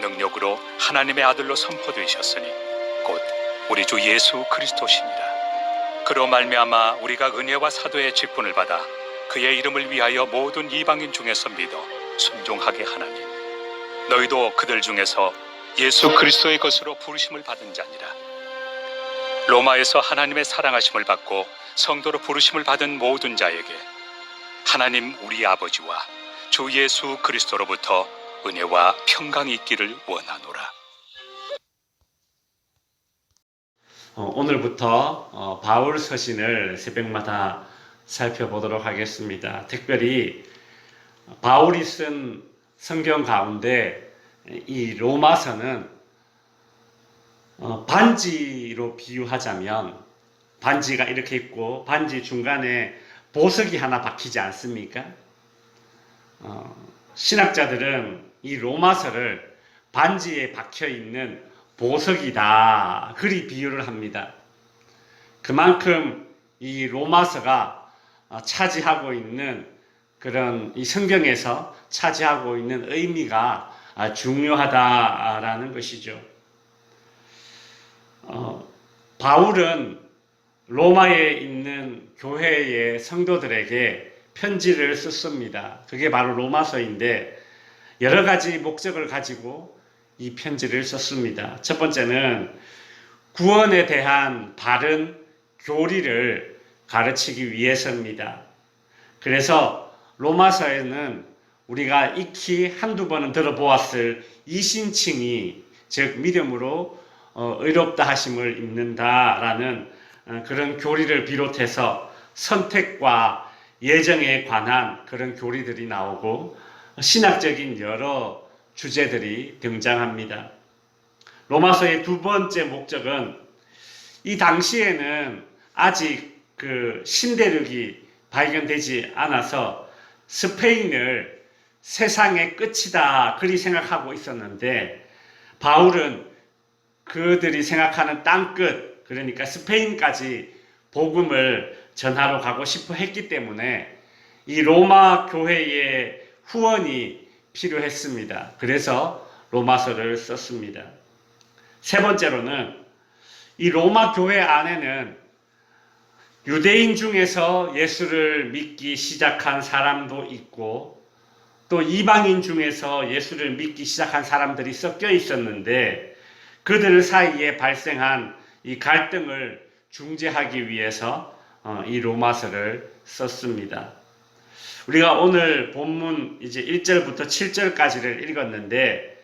능력으로 하나님의 아들로 선포되셨으니 곧 우리 주 예수 그리스도시니라. 그로 말미암아 우리가 은혜와 사도의 직분을 받아 그의 이름을 위하여 모든 이방인 중에서 믿어 순종하게 하나니 너희도 그들 중에서 예수 그리스도의 것으로 부르심을 받은 자니라. 로마에서 하나님의 사랑하심을 받고 성도로 부르심을 받은 모든 자에게 하나님 우리 아버지와 주 예수 그리스도로부터 은혜와 평강이 있기를 원하노라. 어, 오늘부터 어, 바울 서신을 새벽마다 살펴보도록 하겠습니다. 특별히 바울이 쓴 성경 가운데 이 로마서는 어, 반지로 비유하자면 반지가 이렇게 있고 반지 중간에 보석이 하나 박히지 않습니까? 어, 신학자들은 이 로마서를 반지에 박혀 있는 보석이다. 그리 비유를 합니다. 그만큼 이 로마서가 어, 차지하고 있는 그런 이 성경에서 차지하고 있는 의미가 아, 중요하다라는 것이죠. 어, 바울은 로마에 있는 교회의 성도들에게 편지를 썼습니다. 그게 바로 로마서인데 여러 가지 목적을 가지고 이 편지를 썼습니다. 첫 번째는 구원에 대한 바른 교리를 가르치기 위해서입니다. 그래서 로마서에는 우리가 익히 한두 번은 들어보았을 이신칭이 즉 믿음으로 어, 의롭다 하심을 입는다라는 어, 그런 교리를 비롯해서 선택과 예정에 관한 그런 교리들이 나오고 신학적인 여러 주제들이 등장합니다. 로마서의 두 번째 목적은 이 당시에는 아직 그 신대륙이 발견되지 않아서 스페인을 세상의 끝이다 그리 생각하고 있었는데 바울은 그들이 생각하는 땅끝 그러니까 스페인까지 복음을 전하러 가고 싶어 했기 때문에 이 로마 교회의 후원이 필요했습니다. 그래서 로마서를 썼습니다. 세 번째로는 이 로마 교회 안에는 유대인 중에서 예수를 믿기 시작한 사람도 있고 또 이방인 중에서 예수를 믿기 시작한 사람들이 섞여 있었는데 그들 사이에 발생한 이 갈등을 중재하기 위해서 어, 이 로마서를 썼습니다. 우리가 오늘 본문 이제 1절부터 7절까지를 읽었는데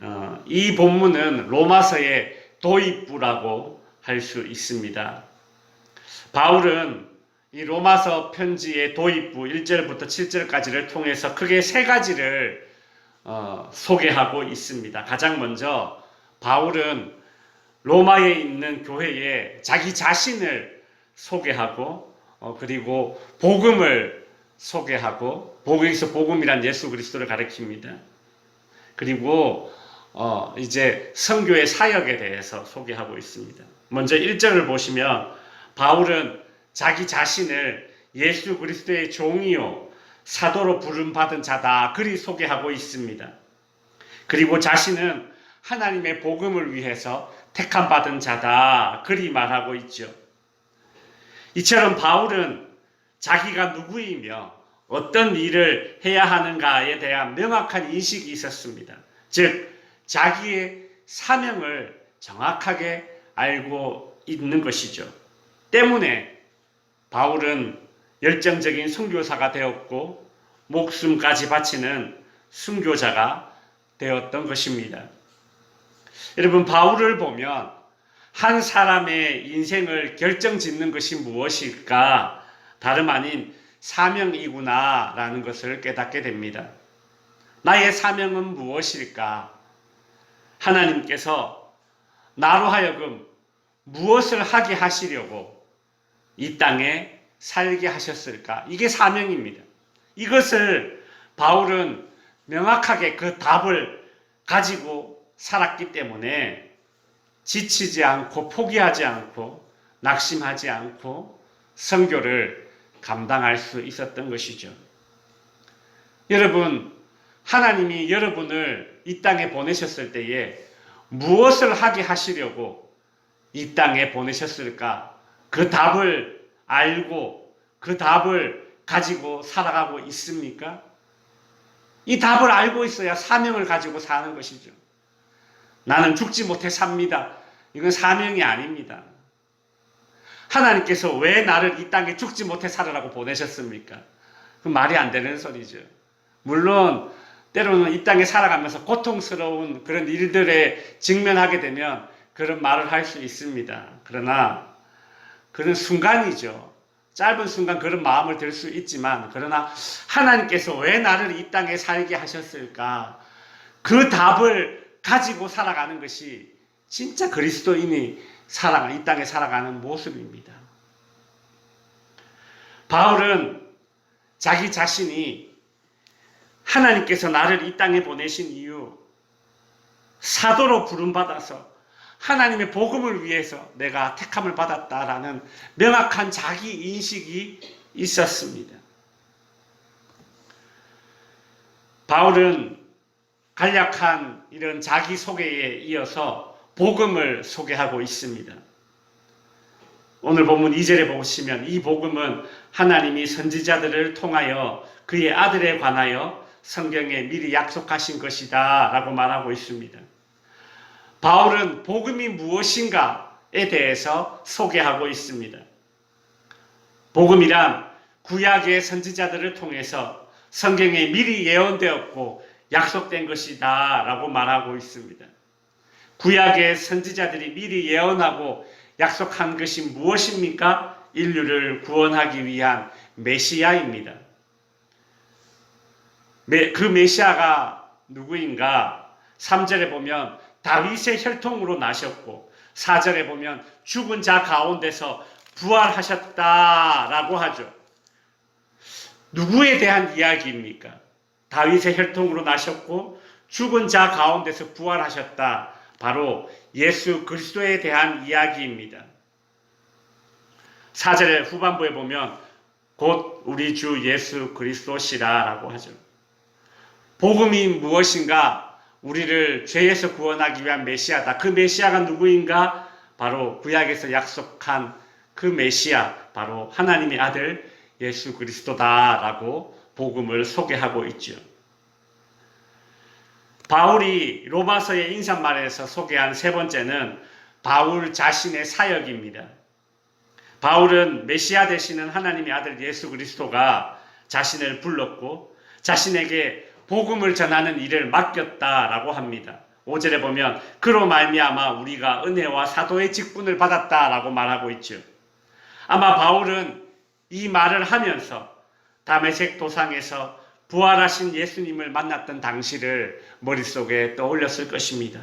어, 이 본문은 로마서의 도입부라고 할 수 있습니다. 바울은 이 로마서 편지의 도입부 1절부터 7절까지를 통해서 크게 세 가지를 어, 소개하고 있습니다. 가장 먼저 바울은 로마에 있는 교회에 자기 자신을 소개하고 어, 그리고 복음을 소개하고 복음에서 복음이란 예수 그리스도를 가리킵니다. 그리고 어, 이제 성교의 사역에 대해서 소개하고 있습니다. 먼저 1절을 보시면 바울은 자기 자신을 예수 그리스도의 종이요 사도로 부름 받은 자다 그리 소개하고 있습니다. 그리고 자신은 하나님의 복음을 위해서 택함 받은 자다 그리 말하고 있죠. 이처럼 바울은 자기가 누구이며 어떤 일을 해야 하는가에 대한 명확한 인식이 있었습니다. 즉 자기의 사명을 정확하게 알고 있는 것이죠. 때문에 바울은 열정적인 선교사가 되었고 목숨까지 바치는 순교자가 되었던 것입니다. 여러분 바울을 보면 한 사람의 인생을 결정짓는 것이 무엇일까 다름 아닌 사명이구나라는 것을 깨닫게 됩니다. 나의 사명은 무엇일까? 하나님께서 나로 하여금 무엇을 하게 하시려고 이 땅에 살게 하셨을까? 이게 사명입니다. 이것을 바울은 명확하게 그 답을 가지고 살았기 때문에 지치지 않고 포기하지 않고 낙심하지 않고 선교를 감당할 수 있었던 것이죠. 여러분, 하나님이 여러분을 이 땅에 보내셨을 때에 무엇을 하게 하시려고 이 땅에 보내셨을까? 그 답을 알고 그 답을 가지고 살아가고 있습니까? 이 답을 알고 있어야 사명을 가지고 사는 것이죠. 나는 죽지 못해 삽니다. 이건 사명이 아닙니다. 하나님께서 왜 나를 이 땅에 죽지 못해 살으라고 보내셨습니까? 그 말이 안 되는 소리죠. 물론 때로는 이 땅에 살아가면서 고통스러운 그런 일들에 직면하게 되면 그런 말을 할 수 있습니다. 그러나 그런 순간이죠. 짧은 순간 그런 마음을 들 수 있지만 그러나 하나님께서 왜 나를 이 땅에 살게 하셨을까? 그 답을 가지고 살아가는 것이 진짜 그리스도인이 살아가 이 땅에 살아가는 모습입니다. 바울은 자기 자신이 하나님께서 나를 이 땅에 보내신 이유 사도로 부름받아서 하나님의 복음을 위해서 내가 택함을 받았다라는 명확한 자기 인식이 있었습니다. 바울은 간략한 이런 자기 소개에 이어서 복음을 소개하고 있습니다. 오늘 본문 2절에 보시면 이 복음은 하나님이 선지자들을 통하여 그의 아들에 관하여 성경에 미리 약속하신 것이다 라고 말하고 있습니다. 바울은 복음이 무엇인가에 대해서 소개하고 있습니다. 복음이란 구약의 선지자들을 통해서 성경에 미리 예언되었고 약속된 것이다 라고 말하고 있습니다. 구약의 선지자들이 미리 예언하고 약속한 것이 무엇입니까? 인류를 구원하기 위한 메시아입니다. 그 메시아가 누구인가? 3절에 보면 다윗의 혈통으로 나셨고 4절에 보면 죽은 자 가운데서 부활하셨다라고 하죠. 누구에 대한 이야기입니까? 다윗의 혈통으로 나셨고 죽은 자 가운데서 부활하셨다. 바로 예수 그리스도에 대한 이야기입니다. 4절의 후반부에 보면 곧 우리 주 예수 그리스도시라라고 하죠. 복음이 무엇인가? 우리를 죄에서 구원하기 위한 메시아다. 그 메시아가 누구인가? 바로 구약에서 약속한 그 메시아, 바로 하나님의 아들 예수 그리스도다라고 복음을 소개하고 있죠. 바울이 로마서의 인사말에서 소개한 세 번째는 바울 자신의 사역입니다. 바울은 메시아 되시는 하나님의 아들 예수 그리스도가 자신을 불렀고 자신에게 복음을 전하는 일을 맡겼다라고 합니다. 5절에 보면 그로 말미암아 우리가 은혜와 사도의 직분을 받았다라고 말하고 있죠. 아마 바울은 이 말을 하면서 다메섹 도상에서 부활하신 예수님을 만났던 당시를 머릿속에 떠올렸을 것입니다.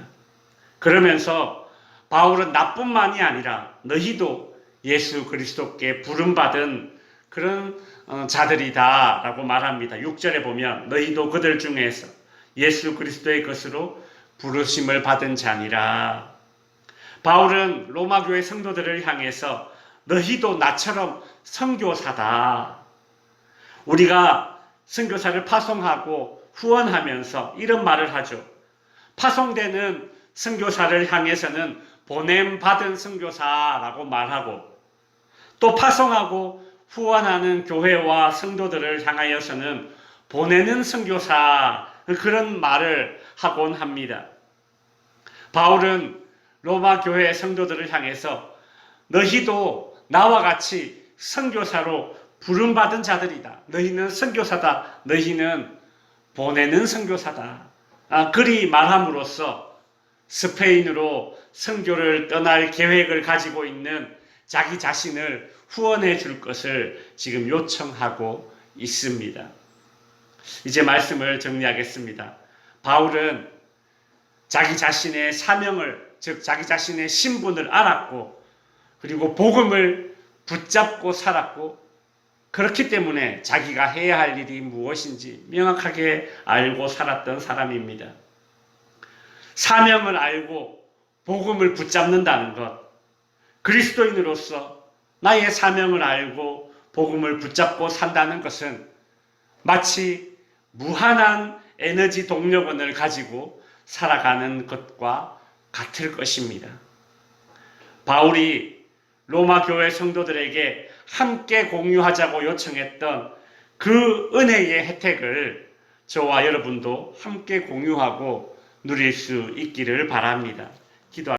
그러면서 바울은 나뿐만이 아니라 너희도 예수 그리스도께 부름받은 그런 어, 자들이다 라고 말합니다. 6절에 보면 너희도 그들 중에서 예수 그리스도의 것으로 부르심을 받은 자니라. 바울은 로마 교회 성도들을 향해서 너희도 나처럼 선교사다. 우리가 선교사를 파송하고 후원하면서 이런 말을 하죠. 파송되는 선교사를 향해서는 보냄 받은 선교사라고 말하고 또 파송하고 후원하는 교회와 성도들을 향하여서는 보내는 선교사 그런 말을 하곤 합니다. 바울은 로마 교회 성도들을 향해서 너희도 나와 같이 선교사로 부름 받은 자들이다. 너희는 선교사다. 너희는 보내는 선교사다. 아, 그리 말함으로써 스페인으로 선교를 떠날 계획을 가지고 있는 자기 자신을 후원해 줄 것을 지금 요청하고 있습니다. 이제 말씀을 정리하겠습니다. 바울은 자기 자신의 사명을, 즉, 자기 자신의 신분을 알았고, 그리고 복음을 붙잡고 살았고, 그렇기 때문에 자기가 해야 할 일이 무엇인지 명확하게 알고 살았던 사람입니다. 사명을 알고 복음을 붙잡는다는 것, 그리스도인으로서 나의 사명을 알고 복음을 붙잡고 산다는 것은 마치 무한한 에너지 동력원을 가지고 살아가는 것과 같을 것입니다. 바울이 로마 교회 성도들에게 함께 공유하자고 요청했던 그 은혜의 혜택을 저와 여러분도 함께 공유하고 누릴 수 있기를 바랍니다. 기도